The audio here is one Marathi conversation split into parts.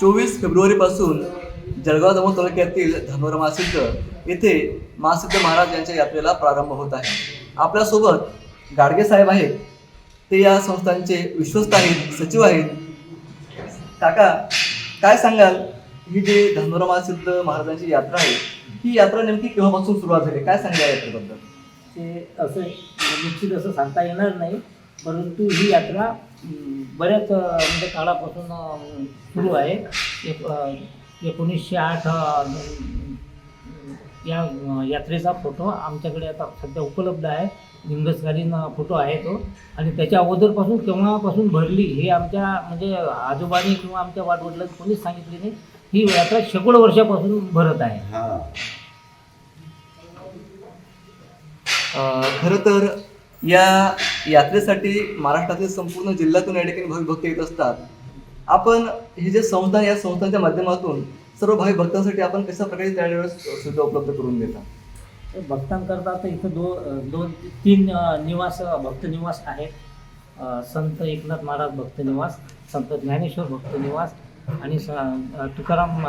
चोवीस फेब्रुवारीपासून जळगाव दमण तालुक्यातील धानोरा महासिद्ध येथे महासिद्ध महाराज यांच्या यात्रेला प्रारंभ होत आहे. आपल्यासोबत गाडगे साहेब आहेत. ते या संस्थांचे विश्वस्त आहेत सचिव आहेत. काका काय सांगाल? ही जी धानोरा महासिद्ध महाराजांची यात्रा आहे ही यात्रा नेमकी केव्हापासून सुरुवात झाली? काय सांगा यात्रेबद्दल? ते असं निश्चित असं सांगता येणार नाही. परंतु ही यात्रा बऱ्याच म्हणजे काळापासून सुरू आहे. एक एकोणीसशे आठ या यात्रेचा फोटो आमच्याकडे आता सध्या उपलब्ध आहे. लिंगसकालीन फोटो आहे तो. आणि त्याच्या अगोदरपासून केव्हापासून भरली हे आमच्या म्हणजे आजोबांनी किंवा आमच्या वाटवडिलांनी कोणीच सांगितले नाही. ही यात्रा शेकडो वर्षापासून भरत आहे. खरं तर या यात्रेसाठी महाराष्ट्रातील संपूर्ण जिल्ह्यातून या ठिकाणी भाविक भक्त येत असतात. आपण हे जे संस्थान या संस्थांच्या माध्यमातून सर्व भाविक भक्तांसाठी आपण कशा प्रकारे त्यावेळेस सुविधा उपलब्ध करून देता? भक्तांकरता आता इथं दो दोन तीन निवास भक्त निवास आहेत. संत एकनाथ महाराज भक्त निवास संत ज्ञानेश्वर भक्त निवास आणि तुकाराम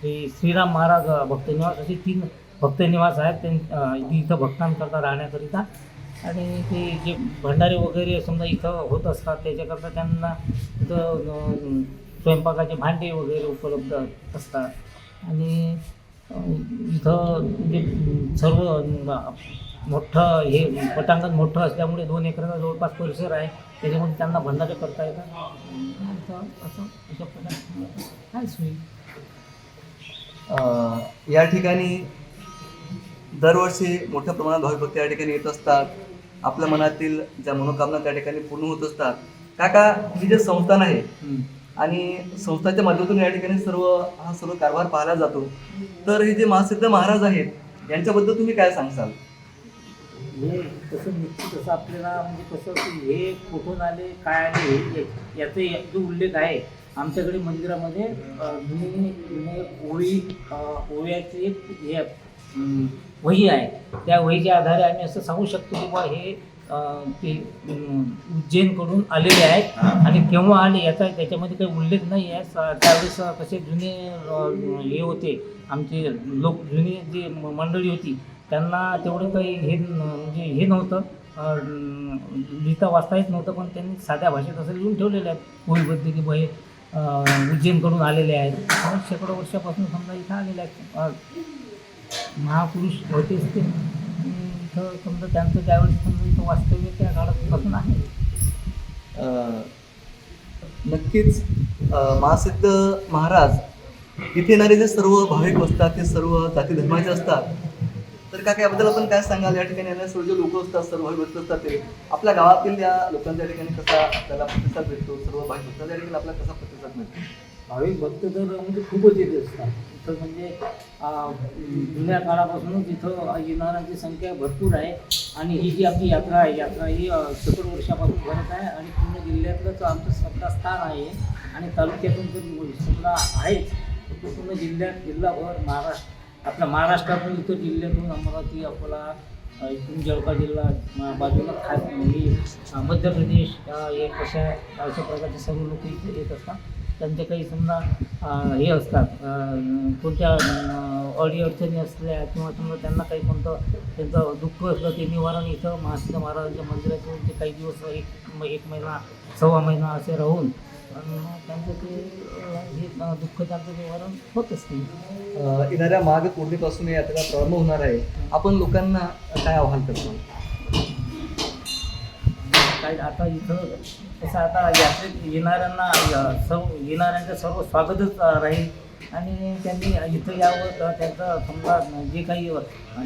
श्री श्रीराम महाराज भक्त निवास असे तीन भक्त निवास आहेत. ते इथं भक्तांकरता राहण्याकरिता आणि ते जे भंडारे वगैरे समजा इथं होत असतात त्याच्याकरता त्यांना इथं स्वयंपाकाचे भांडे वगैरे उपलब्ध असतात. आणि इथं म्हणजे सर्व मोठं हे पटांगण मोठं असल्यामुळे दोन एकराचा जवळपास परिसर आहे. त्याच्यामुळे त्यांना भंडारे करता येतात. असं अशा प्रकारे काय सोयी या ठिकाणी दरवर्षी मोठ्या प्रमाणात भाविक भक्त या ठिकाणी येत असतात. आपल्या मनातील ज्या मनोकामना त्या ठिकाणी पूर्ण होत असतात. काका ही जे संस्थान आहे आणि संस्थांच्या माध्यमातून या ठिकाणी सर्व हा सर्व कारभार पाहिला जातो. तर हे जे महासिद्ध महाराज आहेत यांच्याबद्दल तुम्ही काय सांगसाल? हे कसं निश्चित असं आपल्याला म्हणजे कसं की हे कुठून आले काय आले हे याचा जो उल्लेख आहे आमच्याकडे मंदिरामध्ये जुनी जुने ओळी ओव्याची हे वही आहे. त्या वहीच्या आधारे आम्ही असं सांगू शकतो की बा हे ते उज्जैनकडून आलेले आहेत. आणि केव्हा आले याचा त्याच्यामध्ये काही उल्लेख नाही आहे. स- त्यावेळेस कसे जुने हे होते. आमचे लोक जुनी जी मंडळी होती त्यांना तेवढं काही हे म्हणजे हे नव्हतं. लिहिता वाचता येत नव्हतं पण त्यांनी साध्या भाषेत असं लिहून ठेवलेलं आहे. होळीबद्दल की बा हे उज्जैनकडून आलेले आहेत. शेकडो वर्षापासून समजा इथं आलेले आहेत. महापुरुष होतेच ते. तर समजा त्यांचं त्यावेळेस समजा म्हणजे इथं वास्तव्य त्या काळापासून आहे. नाही नक्कीच महासिद्ध महाराज इथे येणारे जे सर्व भाविक असतात ते सर्व जाती धर्माचे असतात तर काय याबद्दल आपण काय सांगाल? या ठिकाणी येणारे सर्व जे लोक असतात सर्व भाविक भक्त असतात ते आपल्या गावातील या लोकांच्या ठिकाणी कसा आपल्याला प्रतिसाद भेटतो? सर्व भाविक भक्तांच्या ठिकाणी आपल्याला कसा प्रतिसाद मिळतो? भाविक भक्त तर म्हणजे खूपच येत असतात. तिथं म्हणजे जुन्या काळापासूनच इथं येणाऱ्यांची संख्या भरपूर आहे. आणि ही जी आपली यात्रा आहे यात्रा ही सत्तर वर्षापासून भरत आहे आणि पूर्ण जिल्ह्यातलंच आमचं सत्ता स्थान आहे. आणि तालुक्यातून जर समजा आहेच तर पूर्ण जिल्ह्यात जिल्हाभर महाराष्ट्र आपल्या महाराष्ट्रातून इथं जिल्ह्यातून अमरावती अकोला इथून जळगाव जिल्हा बाजूला खास मध्य प्रदेश अं, हे कशा अशा प्रकारचे सर्व लोक इथे येत असतात. त्यांचे काही समजा हे असतात कोणत्या अडीअडचणी असल्या किंवा समजा त्यांना काही कोणतं त्यांचं दुःख असलं ते निवारण इथं महासिद्ध महाराजांच्या मंदिरात येऊन ते काही दिवस एक एक महिना सव्वा महिना असे राहून मग त्यांचं ते हे दुःख त्यांचं निवारण होत असते येणाऱ्या माघ पूर्णीपासून यात्रा प्रारंभ होणार आहे. आपण लोकांना काय आव्हान करतो? काही आता इथं तसं आता यात्रेत येणाऱ्यांना सर्व येणाऱ्यांचं सर्व स्वागतच राहील. आणि त्यांनी इथं यावं तर त्यांचं समजा जे काही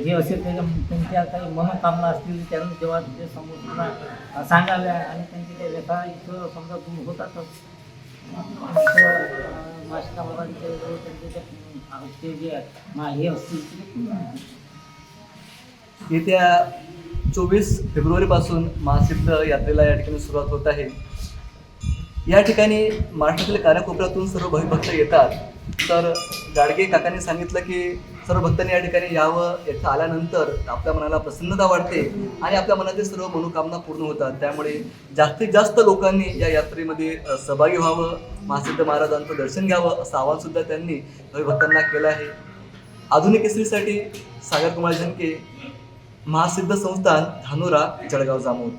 जे असेल त्याच्या त्यांच्या काही मनोकामना असतील त्यांनी जेव्हा ते समोर सांगाव्या आणि त्यांची काही व्यथा इथं समजा दूर होतातच. मास्टर महाराजांचे त्यांचे ते जे हे असतील येत्या चोवीस फेब्रुवारीपासून महासिद्ध यात्रेला या ठिकाणी सुरुवात होत आहे. या ठिकाणी महाराष्ट्रातील काराकोपऱ्यातून सर्व भविभक्त येतात. तर गाडगे काकांनी सांगितलं की सर्व भक्तांनी या ठिकाणी यावं येथं आल्यानंतर आपल्या मनाला प्रसन्नता वाटते आणि आपल्या मनातील सर्व मनोकामना पूर्ण होतात. त्यामुळे जास्तीत जास्त लोकांनी या यात्रेमध्ये सहभागी व्हावं महासिद्ध महाराजांचं दर्शन घ्यावं असं आवाहनसुद्धा त्यांनी भक्तांना केलं आहे. आधुनिक इस्त्रीसाठी सागर कुमार झनके महासिद्ध संस्थान धानोरा जळगाव जामोद.